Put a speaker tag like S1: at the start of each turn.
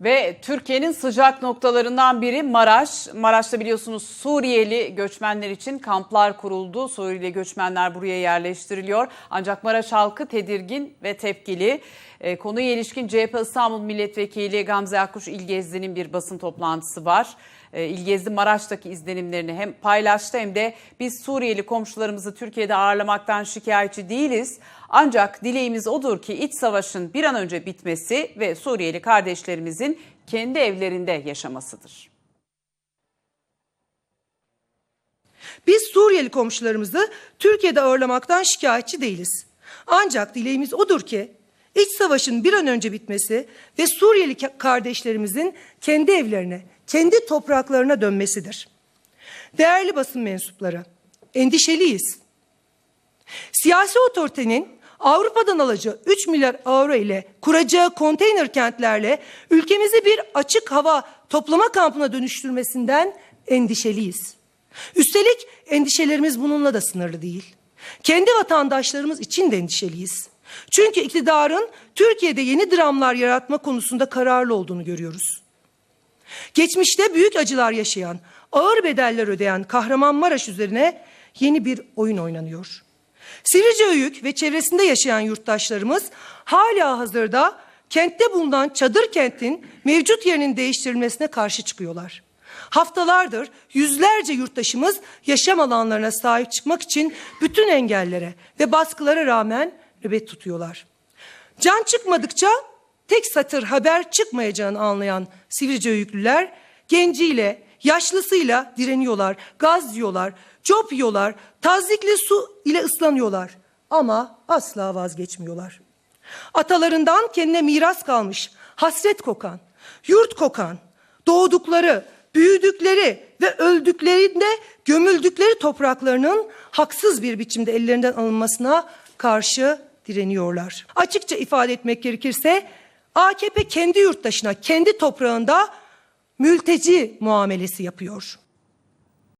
S1: Ve Türkiye'nin sıcak noktalarından biri Maraş. Maraş'ta biliyorsunuz Suriyeli göçmenler için kamplar kuruldu. Suriyeli göçmenler buraya yerleştiriliyor. Ancak Maraş halkı tedirgin ve tepkili. E, konuya ilişkin CHP İstanbul Milletvekili Gamze Akkuş İlgezdi'nin bir basın toplantısı var. E, İlgezdi Maraş'taki izlenimlerini hem paylaştı hem de biz Suriyeli komşularımızı Türkiye'de ağırlamaktan şikayetçi değiliz. Ancak dileğimiz odur ki iç savaşın bir an önce bitmesi ve Suriyeli kardeşlerimizin kendi evlerinde yaşamasıdır.
S2: Biz Suriyeli komşularımızı Türkiye'de ağırlamaktan şikayetçi değiliz. Ancak dileğimiz odur ki iç savaşın bir an önce bitmesi ve Suriyeli ka- kardeşlerimizin kendi evlerine, kendi topraklarına dönmesidir. Değerli basın mensupları, endişeliyiz. Siyasi otoritenin Avrupa'dan alacağı 3 milyar avro ile kuracağı konteyner kentlerle ülkemizi bir açık hava toplama kampına dönüştürmesinden endişeliyiz. Üstelik endişelerimiz bununla da sınırlı değil. Kendi vatandaşlarımız için de endişeliyiz. Çünkü iktidarın Türkiye'de yeni dramlar yaratma konusunda kararlı olduğunu görüyoruz. Geçmişte büyük acılar yaşayan, ağır bedeller ödeyen Kahramanmaraş üzerine yeni bir oyun oynanıyor. Sivriceöyük ve çevresinde yaşayan yurttaşlarımız hala hazırda kentte bulunan çadır kentin mevcut yerinin değiştirilmesine karşı çıkıyorlar. Haftalardır yüzlerce yurttaşımız yaşam alanlarına sahip çıkmak için bütün engellere ve baskılara rağmen nöbet tutuyorlar. Can çıkmadıkça tek satır haber çıkmayacağını anlayan Sivriceöyüklüler genciyle, yaşlısıyla direniyorlar, gaz yiyorlar, cop yiyorlar, tazikli su ile ıslanıyorlar ama asla vazgeçmiyorlar. Atalarından kendine miras kalmış, hasret kokan, yurt kokan, doğdukları, büyüdükleri ve öldüklerinde gömüldükleri topraklarının haksız bir biçimde ellerinden alınmasına karşı direniyorlar. Açıkça ifade etmek gerekirse AKP kendi yurttaşına, kendi toprağında mülteci muamelesi yapıyor.